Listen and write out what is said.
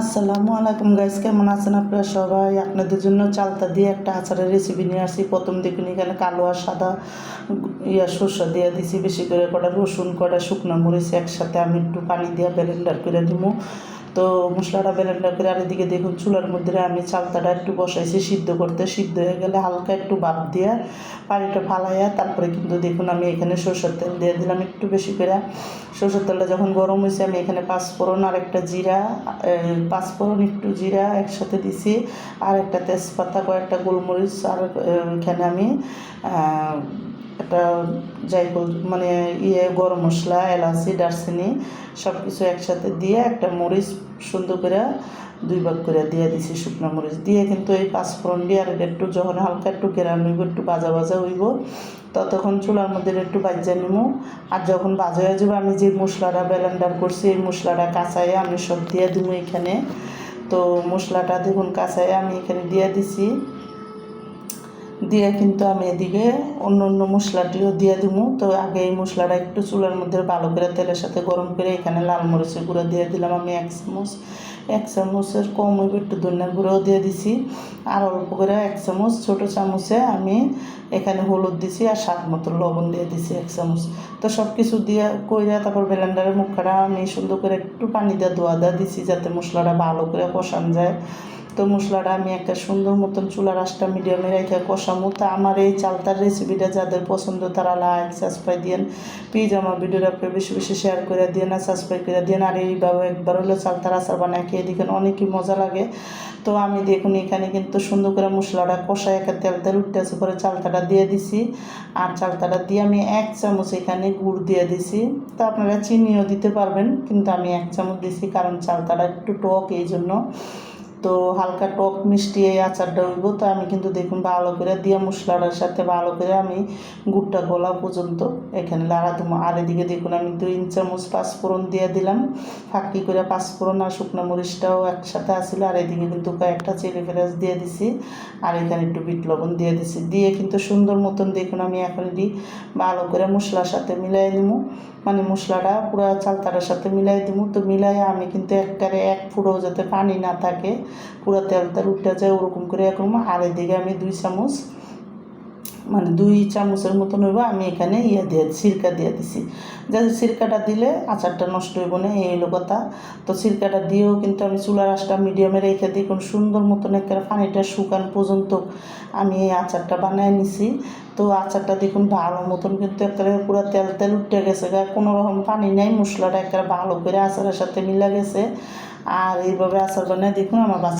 আসসালামু আলাইকুম গাইস কেমন আছেন আপনারা সবাই? আপনাদের জন্য চালতা দিয়ে একটা আচারের রেসিপি নিয়ে আসি প্রথম দেখুন, এখানে কালো আর সাদা ইয়া সর্ষা দিয়ে দিছি। বেশি করে কটা রসুন, কটা শুকনো মরিচ একসাথে আমি একটু পানি দিয়ে ব্লেন্ডার করে দিব। তো মশলাটা ব্লেন্ডার করে আর এদিকে দেখুন চুলার মধ্যে আমি চালতাটা একটু বসাইছি, সিদ্ধ করতে। সিদ্ধ হয়ে গেলে হালকা একটু ভাপ দিয়ে পানিটা ফালাইয়া তারপরে কিন্তু দেখুন আমি এখানে সরষের তেল দিয়ে দিলাম একটু বেশি করে। সরষের তেলটা যখন গরম হয়েছে আমি এখানে পাঁচফোড়ন আর একটা জিরা পাঁচফোড়ন একটু জিরা একসাথে দিছি আর একটা তেজপাতা, কয়েকটা গোলমরিচ আর এখানে আমি একটা যাই হোক মানে ইয়ে গরম মশলা, এলাচি, দারচিনি সব কিছু একসাথে দিয়ে একটা মরিচ সুন্দর করে দুই ভাগ করে দিয়ে দিছি শুকনো মরিচ। দিয়ে কিন্তু এই পাঁচফোড়ন দিয়ে আর একটু যখন হালকা একটু গেরান হইব, একটু ভাজা ভাজা হইব, ততক্ষণ চুলার মধ্যে একটু বাজ্যা নিমু। আর যখন ভাজা হয়ে যাবে, আমি যে মশলাটা ব্লেন্ডার করছি, এই মশলাটা কাঁচাইয়ে আমি সব দিয়ে দিব এখানে। তো মশলাটা দেখুন কাঁচাইয়ে আমি এখানে দিয়ে দিছি। দিয়ে কিন্তু আমি এদিকে অন্য অন্য মশলাটিও দিয়ে দিব তো আগে এই মশলাটা একটু চুলার মধ্যে ভালো করে তেলের সাথে গরম করে এখানে লাল মরিচের গুঁড়ো দিয়ে দিলাম আমি এক চামচ। এক চামচের কম হইব একটু ধনিয়ার গুঁড়োও দিয়ে দিছি। আর অল্প করে এক চামচ ছোটো চামচে আমি এখানে হলুদ দিছি আর স্বাদ মতো লবণ দিয়ে দিছি এক চামচ। তো সব কিছু দিয়ে কইরা তারপর ব্লেন্ডারের মুখটা আমি সুন্দর করে একটু পানি দিয়ে ধোয়া দেওয়া দিছি যাতে মশলাটা ভালো করে কষান যায়। তো মশলাটা আমি একটা সুন্দর মতন চুলার আঁচটা মিডিয়ামে রেখে কষামো। তা আমার এই চালতার রেসিপিটা যাদের পছন্দ, তারা লাইক সাবস্ক্রাইব দিয়েন। প্লিজ আমার ভিডিওটা আপনি বেশি বেশি শেয়ার করে দিন আর সাবস্ক্রাইব করে দিন আর এইভাবে একবার হলো চালতার আচার বানায় খেয়ে দেখেন, অনেকই মজা লাগে। তো আমি দেখুন এখানে কিন্তু সুন্দর করে মশলাটা কষায় একটা তেল তেল উঠতেছে পরে চালতাটা দিয়ে দিছি। আর চালতাটা দিয়ে আমি এক চামচ এখানে গুড় দিয়ে দিছি। তো আপনারা চিনিও দিতে পারবেন, কিন্তু আমি এক চামচ দিছি, কারণ চালতাটা একটু টক এই জন্য। তো হালকা টক মিষ্টি এই আচারটা হইব। তো আমি কিন্তু দেখুন ভালো করে দিয়ে মশলাটার সাথে ভালো করে আমি গুড়টা গলা পর্যন্ত এখানে লাড়া দেবো। আর এদিকে দেখুন আমি দুই চামচ পাঁচফোড়ন দিয়ে দিলাম। ফাঁকি করে পাঁচফোড়ন আর শুকনো মরিচটাও একসাথে আসছিল আর এদিকে কিন্তু কয়েকটা চিলি ফেরাস দিয়ে দিছি। আর এখানে একটু বিট লবণ দিয়ে দিছি। দিয়ে কিন্তু সুন্দর মতন দেখুন আমি এখন এটি ভালো করে মশলার সাথে মিলাই দিব মানে মশলাটা পুরো চালতাটার সাথে মিলাই দিব। তো মিলাই আমি কিন্তু একবারে এক ফুটো যাতে পানি না থাকে। পুরো তেল তেল উঠে যায়, ওরকম করে এরকম আর এদিকে আমি দুই চামচ মানে দুই চামচের মতন হইব, আমি এখানে ইয়ে দিয়ে, সিরকা দিয়ে দিছি। যাতে সিরকাটা দিলে আচারটা নষ্ট হইব না, এই হলো কথা। তো সিরকাটা দিয়েও কিন্তু আমি চুলার আঁচটা মিডিয়ামে রেখে দিই কোন সুন্দর মতন একটা পানিটা শুকান পর্যন্ত আমি এই আচারটা বানিয়ে নিছি। তো আচারটা দেখুন, ভালো মতন কিন্তু একেবারে পুরো তেল তেল উঠে গেছে কোনো রকম পানি নেই, মশলাটা একেবারে ভালো করে আচারের সাথে মিলা গেছে। আর এইভাবে আসার জন্য দেখুন আমার বাচ্চা